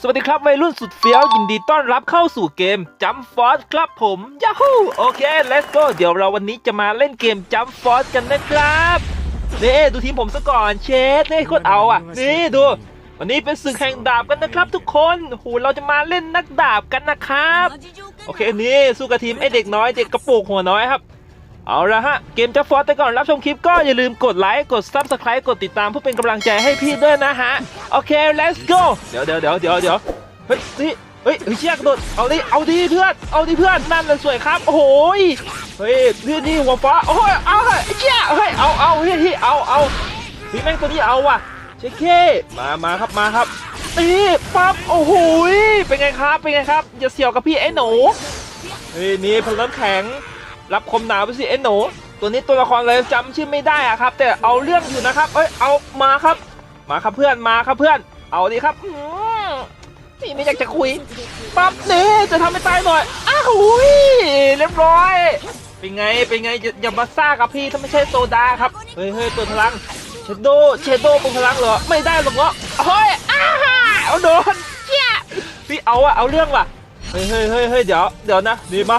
สวัสดีครับวัยรุ่นสุดเฟี้ยว ยินดีต้อนรับเข้าสู่เกมจัมฟอสครับผมย a ฮูโอเค let's go เดี๋ยวเราวันนี้จะมาเล่นเกมจัมฟอสกันนะครับนี่ดูทีมผมซะก่อนเชดนี่โคตรเอาอะ นี่ดู วันนี้เป็นศึกแห่งดาบกันนะครับ ทุกคนโหเราจะมาเล่นนักดาบกันนะครับ โอเคนี่สู้กับทีมไอเด็กน้อยเด็กกระปุกหัวน้อยครับ เอาละฮะ เกมจะฟอสแต่ก่อนรับชมคลิปก็อย่าลืมกดไลค์กด Subscribe กดติดตามเพื่อเป็นกำลังใจให้พี่ด้วยนะฮะ โอเค let's go เดี๋ยวเดี๋ยวเดี๋ยวเดี๋ยวเดี๋ยวเฮ้ยนี่เฮ้ยเฮ้ยเชี่ยกระโดดเอาดิเอาดิเพื่อนเอาดิเพื่อนนั่นเลยสวยครับ โอ้โหยเฮ้ยนี่นี่หัวฟ้าโอ้ยเอาเฮ้ยไอ้เชี่ยเฮ้ยเอาเอาเฮ้ยเฮ้ยเอาเอาเฮ้ยแม่งตัวนี้เอาว่ะเช็คเคมามาครับมาครับนี่ปั๊บโอ้โหยเป็นไงครับเป็นไงครับอย่าเสี่ยวกับพี่ไอ้หนูเฮ้ยนี่พลังแข็ง รับคมหนาวไปสิเอ็นหนตัวนี้ตัวละครอะไรจำชื่อไม่ได้อะครับ แต่เอาเรื่องอยู่นะครับเอ้ยเอามาครับ มาครับเพื่อนมาครับเพื่อน เอาดีครับอืมนี่ไม่อยากจะคุยปั๊บนี่จะทำให้ตายหน่อยอ้าวหุยเรียบร้อยเป็นไงเป็นไงอย่ามาซ่ากับพี่ถ้าไม่ใช่โซดาครับเฮ้ยเฮ้ยเปิดพลังเชโดเชโดเปิดพลังเหรอไม่ได้หรอกเนาะเฮ้ยอ้าเอาโดนเจี๊ยพี่เอาอะเอาเรื่องว่ะเฮ้ยเฮ้ยเฮ้ยเฮ้ยเดี๋ยวเดี๋ยวนะนี่มา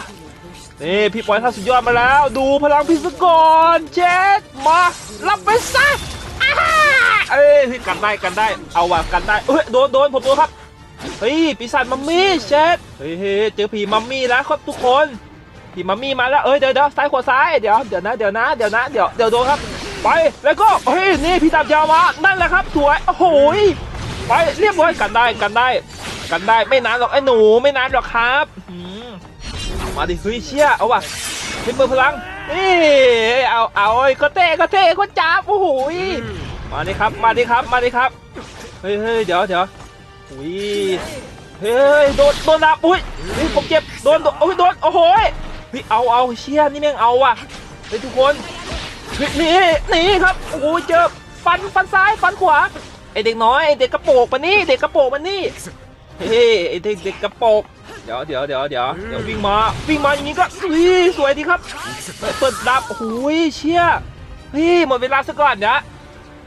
นี่พี่ปอยท่าสุดยอดมาแล้ว ดูพลังพิสกรเจ็ดมา รับไปซะอ้าเอ้ยพี่กันได้กันได้ เอาว่ะกันได้เฮ้ยโดนโดนผมโดนครับเฮ้ยปีศาจมัมมี่เจ็ดเฮ้ยเฮ้ยเจอผีมัมมี่แล้วครับทุกคนผีมัมมี่มาแล้วเอ้ยเดี๋ยวเดี๋ยวซ้ายขวาซ้ายเดี๋ยวเดี๋ยวนะเดี๋ยวนะเดี๋ยวนะเดี๋ยวเดี๋ยวโดนครับ ไปแล้วก็เฮ้ยนี่พี่ดาบยาวมานั่นแหละครับสวยโอ้โหยไปเรียบร้อยกันได้กันได้ กันได้ไม่นานหรอกไอ้หนูไม่นานหรอกครับอื มาดิเฮ้ยเชี่ยเอาว่ะเป็นเบอร์พลังนี่เอาเอาไอ้ก็เต้ก็เต้ก็จ้าบโอ้โหยมาดิครับมาดิครับมาดิครับเฮ้ยเฮ้ยเดี๋ยวเดี๋ยวอุ้ยเฮ้ยโดนโดนดับอุ้ยเฮ้ยผมเจ็บโดนโดนโอ้ยโดนโอ้โหยเฮ้ยเอาเอาเชี่ยนี่แม่งเอาว่ะเฮ้ยทุกคนเฮ้ยนี่นี่ครับโอ้โหเจอฟันฟันซ้ายฟันขวาไอเด็กน้อยไอเด็กกระโปงมานี่เด็กกระโปงมานี่เฮ้ยไอเด็กเด็กกระโปง เดี๋ยวเดี๋ยวเดี๋ยวเดี๋ยวเดี๋ยววิ่งมา วิ่งมาอย่างนี้ก็อุ้ยสวยดีครับเฮ้ยเปิดดับโอ้โหเชี่ยเฮ้ยหมดเวลาซะก่อนเดี๋ยว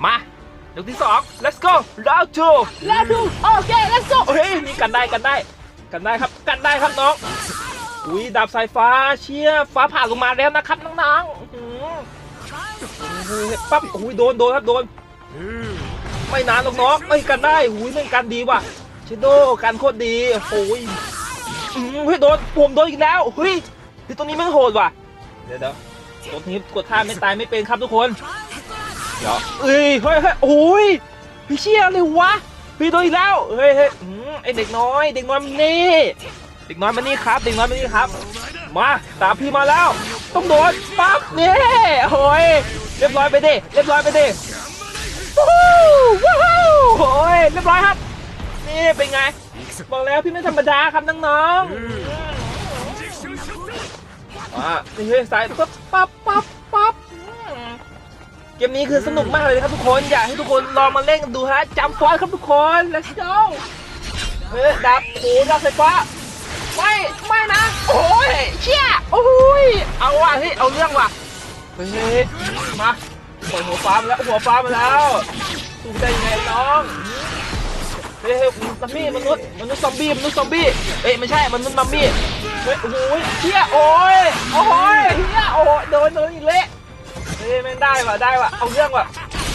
มายกที่สอง let's go round two round two โอเค let's go เฮ้ยนี่กันได้กันได้ กันได้ครับกันได้ครับน้องอุ้ยดาบสายฟ้าเชี่ยฟ้าผ่าลงมาแล้วนะครับน้องๆอื้อหือเฮ้ยปั๊บโอ้ยโดนโดนครับโดนไม่นานหรอกน้องเอ้ยกันได้หุยแม่งกันดีว่ะเชโดกันโคตรดีโอ้ย อืมเฮ้ยโดนผมโดนอีกแล้วเฮ้ยที่ตรงนี้แม่งโหดว่ะเดี๋ยวเดี๋ยวตัวนี้กดท่าไม่ตายไม่เป็นครับทุกคนเดี๋ยวเอ้ยเฮ้ยเฮ้ยโอ้ยพี่เชี่ยเลยวะพี่โดนอีกแล้วเฮ้ยเฮ้ยอืมไอเด็กน้อย เด็กน้อยมันนี่เด็กน้อยมันนี่ครับ เด็กน้อยมันนี่ครับ มาตามพี่มาแล้ว ต้องโดนปั๊บนี่โอ้ยเรียบร้อยไปดิเรียบร้อยไปดิวู้ฮู้วู้ฮู้โอ้ยเรียบร้อยครับ นี่เป็นไง บอกแล้วพี่ไม่ธรรมดาครับน้องๆอ่าเฮ้ยสายปั๊บปั๊บปั๊บปั๊บเกมนี้คือสนุกมากเลยนะครับทุกคนอยากให้ทุกคนลองมาเล่นกันดูฮะจำฟอนครับทุกคน let's go เฮ้ยดับโอ้ดับไฟฟ้าไม่ไม่นะโอ้ยเชี่ยโอ้ยเอาว่ะเฮ้ยเอาเรื่องว่ะเฮ้ยมาปล่อยหัวฟ้ามาแล้วหัวฟ้ามาแล้วสู้ได้ยังไงน้อง เฮ้ยเฮ้ยมัมมี่มนุษย์มนุษย์ซอมบี้มนุษย์ซอมบี้เอ้ยไม่ใช่มนุษย์มัมมี่เฮ้ยโอ้ยเชี่ยโอ้ยโอ้ยเฮียโอ้ยโดนโดนอีกเละเฮ้ยแม่งได้ว่ะได้ว่ะเอาเรื่องว่ะ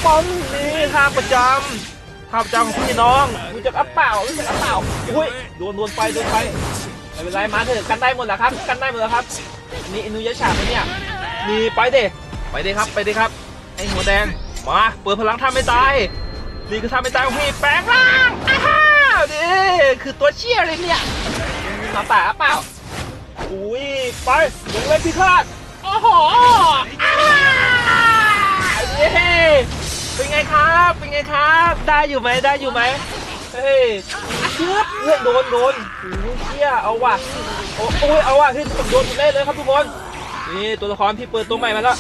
ป้อมนี่ท่าประจำท่าประจำของพี่น้องรู้จักอัปเปล่ารู้จักอัปเปล่าอุ้ยโดนโดนไปโดนไปไม่เป็นไรมาเถอะกันได้หมดแหละครับ กันได้หมดแล้วครับนี่อนุยะฉาบไหมเนี่ยนี่ไปเด้ไปเด้ครับไปเด้ครับไอหัวแดงมาเปิดพลังท่าไม่ตาย นี่คือท่าไม่ตายพี่แปลงร่างอ้าฮ่านี่คือตัวเชี่ยเลยเนี่ยมาป่าเปล่าอุ้ยไปลงเลยพี่คาดโอ้โหอ้าเย้เป็นไงครับ เป็นไงครับ ได้อยู่ไหมได้อยู่ไหมเฮ้ยชึบเฮ้ยโดนโดนโอ้ยเชี่ยเอาว่ะโอ้โอ้ยเอาว่ะเฮ้ยผมโดนเลยเลยครับทุกคนนี่ตัวละครพี่เปิดตัวใหม่มาแล้ว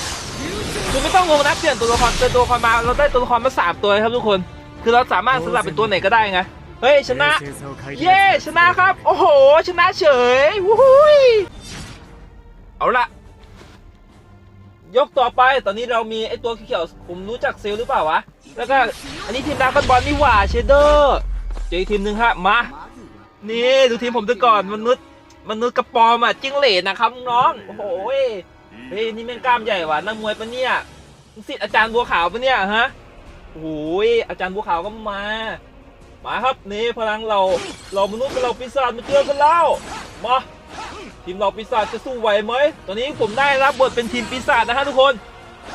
คือไม่ต้องงงนะเปลี่ยนตัวละครเปลี่ยนตัวละครมาเราได้ตัวละครมาสามตัวครับทุกคน คือเราสามารถสลับเป็นตัวไหนก็ได้ไง เฮ้ย ชนะ เย้ชนะครับ โอ้โห ชนะเฉยวู้ฮู้ยเอาละยกต่อไปตอนนี้เรามีไอตัวเขียวๆผมรู้จักเซลลหรือเปล่าวะ แล้วก็อันนี้ทีมดราก้อนบอลนี่หว่าเชเดอร์เจออีกทีมหนึ่งฮะมา นี่ดูทีมผมดูก่อนมนุษย์มนุษย์กระปอมอะจิ้งเหลนนะครับน้องโอ้โหยเฮ้ยนี่แม่งกล้ามใหญ่ว่ะนักมวยปะเนี่ยมึงสิทธิ์อาจารย์บัวขาวปะเนี่ยฮะ โอ้ยอาจารย์บัวขาวก็มา มาครับนี่พลังเราเรามนุษย์กับเราปีศาจมาเจอกันแล้วมาทีมเราปีศาจจะสู้ไหวไหมตอนนี้ผมได้รับบทเป็นทีมปีศาจนะฮะทุกคน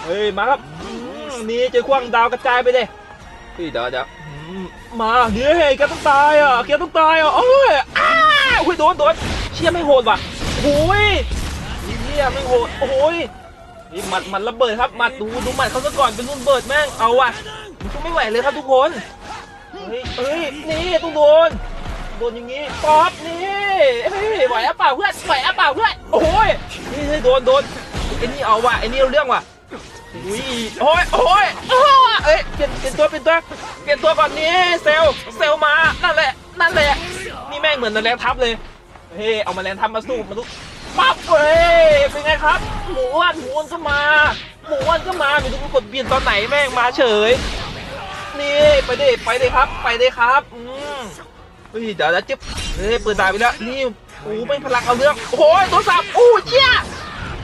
เฮ้ยมาครับนี่เจอคว้างดาวกระจายไปเลยเฮ้ยเดี๋ยวเดี๋ยวมมาเนี่ยเฮ้ยแกต้องตายอะแกต้องตายอะโอ้ยอ้าโอ้ยโดนโดนเชี่ยไม่โหดว่ะโอ้ยเชี่ยไม่โหดโอ้ย นี่หมัดหมัดระเบิดครับหมัดดูดูหมัดเขาซะก่อนเป็นรุ่นเบิดแม่งเอาว่ะมันไม่ไหวเลยครับทุกคนเฮ้ยเฮ้ยนี่ต้องโดนโดนอย่างงี้ป๊อปนี่เฮ้ยไหวอะเปล่าเพื่อนไหวอะเปล่าเพื่อนโอ้ยนี่เฮ้ยโดนโดนไอ้นี่เอาว่ะไอ้นี่เอาเรื่องว่ะอุ้ยโอ้ยโอ้ยเอ้ยเปลี่ยนเปลี่ยนตัวเปลี่ยนตัวเปลี่ยนตัวก่อนนี่เซลเซลลมานั่นแหละนั่นแหละนี่แม่งเหมือนแรงทับเลยเฮ้ยเอามาแรงทับมาสู้มาสู้ ปั๊บเฮ้ยเป็นไงครับ หมูอ้วนหมูอ้วนก็มา หมูอ้วนก็มาไม่รู้มันกดเปลี่ยนตอนไหนแม่งมาเฉย นี่ไปเดิไปเดิครับ ไปเดิครับอืมเฮ้ยเดี๋ยวนะจิ๊บเฮ้ยเปิดตาไปแล้วนี่โอ้ไม่พลังเอาเรื่องโอ้ยโทรศัพท์โอ้เชี่ย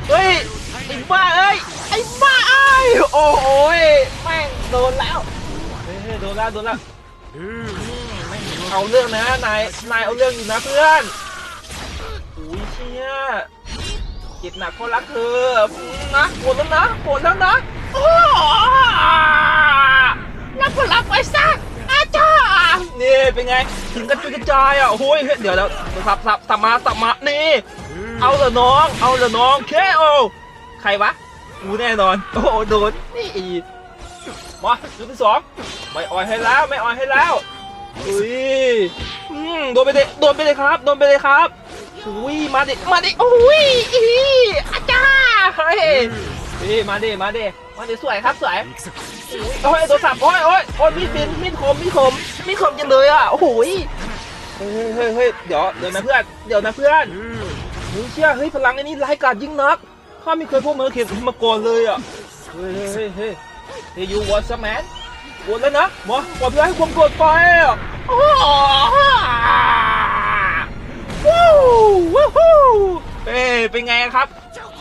เฮ้ยไอ้บ้าเอ้ยไอ้บ้าเอ้ยโอ้โหยแม่งโดนแล้วเฮ้ยโดนแล้วโดนแล้วเอาเรื่องนะนายนายเอาเรื่องอยู่นะเพื่อน เชี่ยจ็บหนักเพราะรักเธอนะปวดแล้วนะปวดแล้วนะโอ้รับก็รับไปซะอาจารย์นี่เป็นไงถึงกระจุยกระจายอะโอ้ยเดี๋ยวเดี๋ยวสับสับสับมาสับมานี่เอาลยน้อง เอาลยน้องเคโอใครวะกูแน่นอน โอ้โหโดนนี่อีมาจุดที่สองไม่อ่อยให้แล้วไม่อ่อยให้แล้วอุ้ยโดนไปเลยโดนไปเลยครับ โดนไปเลยครับ อุ้ยมาดิมาดิอุ้ยอีอาจารย์เฮ้ยมาดิมาดิมาดิสวยครับสวยโอ้ยโดนสับโอ้ยโอ้ยโอ้ยมีดบินมีดคมมีดคมมีดคมจังเลยอะโอ้โหยเฮ้ยเฮ้ยเฮ้ยเดี๋ยวเดี๋ยวนะเพื่อนเดี๋ยวนะเพื่อนเฮ้ยเชื่อเฮ้ยพลังไอ้นี่ร้ายกาจยิ่งนักข้าไม่เคยพบเมือเข็มมาก่อนเลยอะเฮ้ยเฮ้ยเฮ้ยเฮ้ยยูวอตสแมนกดแล้วนะหมอปล่อยเพื่อให้ความโกรธไปอะ โอ้โหวู้วู้เฮ้ยเป็นไงครับ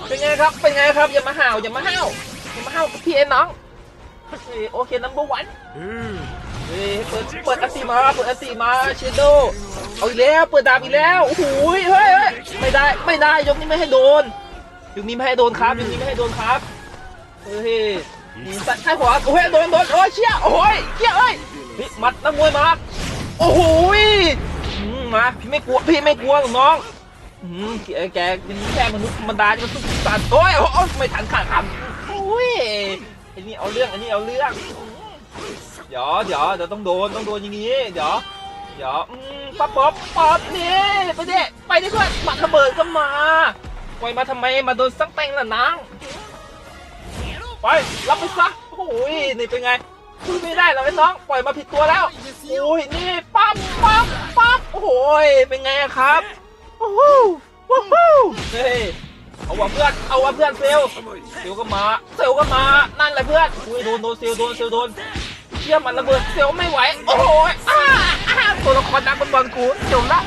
เป็นไงครับ เป็นไงครับ อย่ามาห่าวอย่ามาห้าวอย่ามาห้าวกับพี่เอ็นน้องเฮ้ยโอเคนัมเบอร์วันเฮ้ยเปิดเปิดอันติมาเปิดอันติมาเชโดเอาอีกแล้วเปิดดาบอีกแล้วโอ้โหเฮ้ยเฮ้ยไม่ได้ไม่ได้ยกนี้ไม่ให้โดนยกนี้ไม่ให้โดนครับยกนี้ไม่ให้โดนครับเฮ้ยนี่ใส่ใช่หัวโอ้ยโดนโดนโอ้ยเชี่ยโอ้ยเชี่ยเอ้ยมัดนักมวยมาโอ้โห มาพี่ไม่กลัวพี่ไม่กลัวหรอกน้องอืมแกแกเป็นแค่มนุษย์ธรรมดาจะมาสู้ปีศาจโอ้ยโอ้ยไม่ทันขาดคำโอ้ยไอ้นี่เอาเรื่องไอ้นี่เอาเรื่องเดี๋ยวเดี๋ยวเดี๋ยวต้องโดนต้องโดนอย่างงี้เดี๋ยวเดี๋ยวอืมปั๊บปั๊บปั๊บนี่ไปดิไปดิเพื่อนหมัดระเบิดก็มาปล่อยมาทำไมมาโดนสักแตงล่ะนางไปรับไปซะโอ้ยนี่เป็นไงสู้ไม่ได้หรอกไอ้น้องปล่อยมาผิดตัวแล้วโอ้ยนี่ปั๊บปั๊บปั๊บ โอ้ยเป็นไงอะครับโอ้โหว้าวเฮ้ยเอาว่ะเพื่อนเอาว่ะเพื่อนเซลเซลก็มาเซลก็มานั่นแหละเพื่อนอุ้ยโดนโดนเซลโดนเซลโดนเชี่ยมันระเบิดเซลไม่ไหวโอ้ยอ้าอ้าตัวละครนักบอลบอลกูจบละ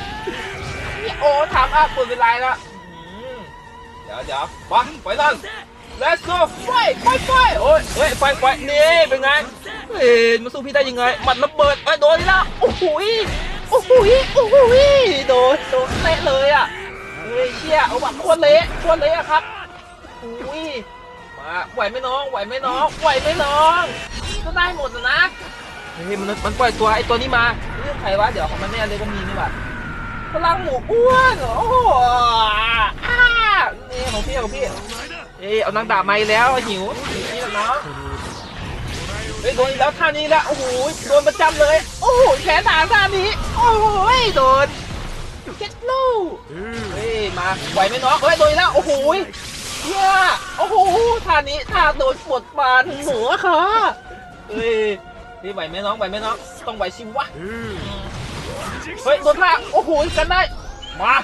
นี่โอ้ถามอะปวดเวลาละเดี๋ยวเดี๋ยวมาไฟนั่น let's go ไฟไฟไฟโอ้ยเฮ้ยไฟไฟนี่เป็นไงเฮ้ยมาสู้พี่ได้ยังไงมันระเบิดไอ้โดนอีกแล้วโอ้โหย โอ้โหยโอ้โหยโดนโดนเตะเลยอะเฮ้ยเชี่ยเอาแบบโคตรเละโคตรเละครับอุ้ยมาไหวไหมน้องไหวไหมน้องไหวไหมน้องก็ได้หมดนะนะเฮ้ยมันมันปล่อยตัวไอ้ตัวนี้มาเรื่องใครวะเดี๋ยวของมันแน่เลยก็มีนี่หว่าพลังหมูอ้วนโอ้โหอ้านี่ของพี่ของพี่เอ้ยเอานางดาบมาอีกแล้วหิวนี่แหละเนาะเฮ้ยโดนแล้วท่านี้แล้วโอ้โหโดนประจำเลย โอ้โหแขนหนาท่านี้ อ้โหโดนเจ็ดลูเฮ้ยมาไหวไหมน้องเฮ้ยโดนแล้วโอ้โหเฮียโอ้โหท่านี้ท่าโดนปวดปานหัวค่ะเฮ้ยนี่ไหวไหมน้องไหวไหมน้องต้องไหวสิวะเฮ้ยโดนท่าโอ้โหกันได้มา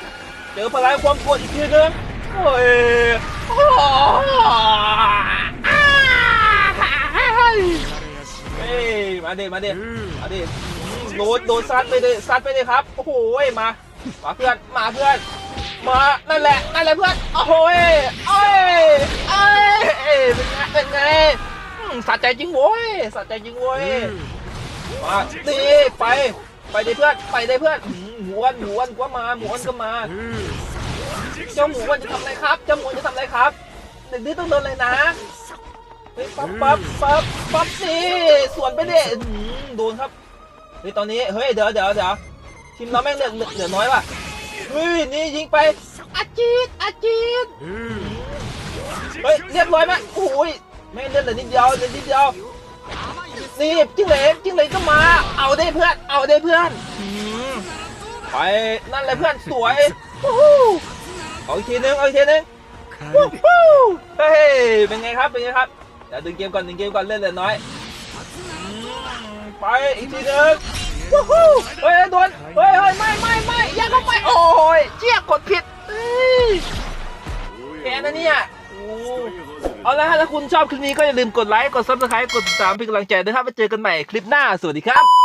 เจอพลังความกดอีกทีนึงโอ้ยโอ้เฮ้ยมาเด็มาเด็มาเด็ โดนโดนซัดไปเลยซัดไปเลยครับโอ้โหมามาเพื่อนมาเพื่อนมานั่นแหละนั่นแหละเพื่อนโอ้โหเอ้ยเอ้ยเป็นไงเป็นไงสะใจจริงโว้ยสะใจจริงโว้ยมาดีไปไปดิเพื่อนไปดิเพื่อนหมูอ้วนหมูอ้วนก็มาหมูอ้วนก็มาเจ้าหมูอ้วนจะทำอะไรครับเจ้าหมูจะทำอะไรครับเด็กดื้ต้องเดินเลยนะปั๊บปั๊บปั๊บปั๊บนี่สวนไปเดิอื้อหือโดนครับ ฮ้ยตอนนี้เฮ้ยเดี๋ยวเดี๋ยวเดี๋ยวทีมเราแม่งเหลือเหลือเหลือน้อยว่ะเฮ้ยนี่ยิงไปอาจีดอาจีดเฮ้ยเรียบร้อยไหมโอ้ยแม่งเลือดเหลือนิดเดียวเหลือนิดเดียวนี่จิ้งเหลนจิ้งเหลนก็มา เอาได้เพื่อนเอาได้เพื่อนอืมไปนั่นเลยเพื่อนสวยวู้ฮู้เอาอีกทีนึงเอาอีกทีนึงวู้ฮู้เฮ้ยเป็นไงครับเป็นไงครับเดี๋ยวดึงเกมก่อนดึงเกมก่อนเล่นเหลือน้อยอืม ไปอีกทีหนึงวู้ฮู้เฮ้ยโดนเฮ้ยเฮ้ยไม่ไม่ไม่อย่าเข้าไปโอ้ยเจี๊ยกดผิดเฮ้ยแกนะเนี่ยโอ้เอาละฮะถ้าคุณชอบคลิปนี้ก็อย่าลืมกดไลค์กด subscribe กดติดตามเป็นกำลังใจด้วยครับไปเจอกันใหม่คลิปหน้าสวัสดีครับ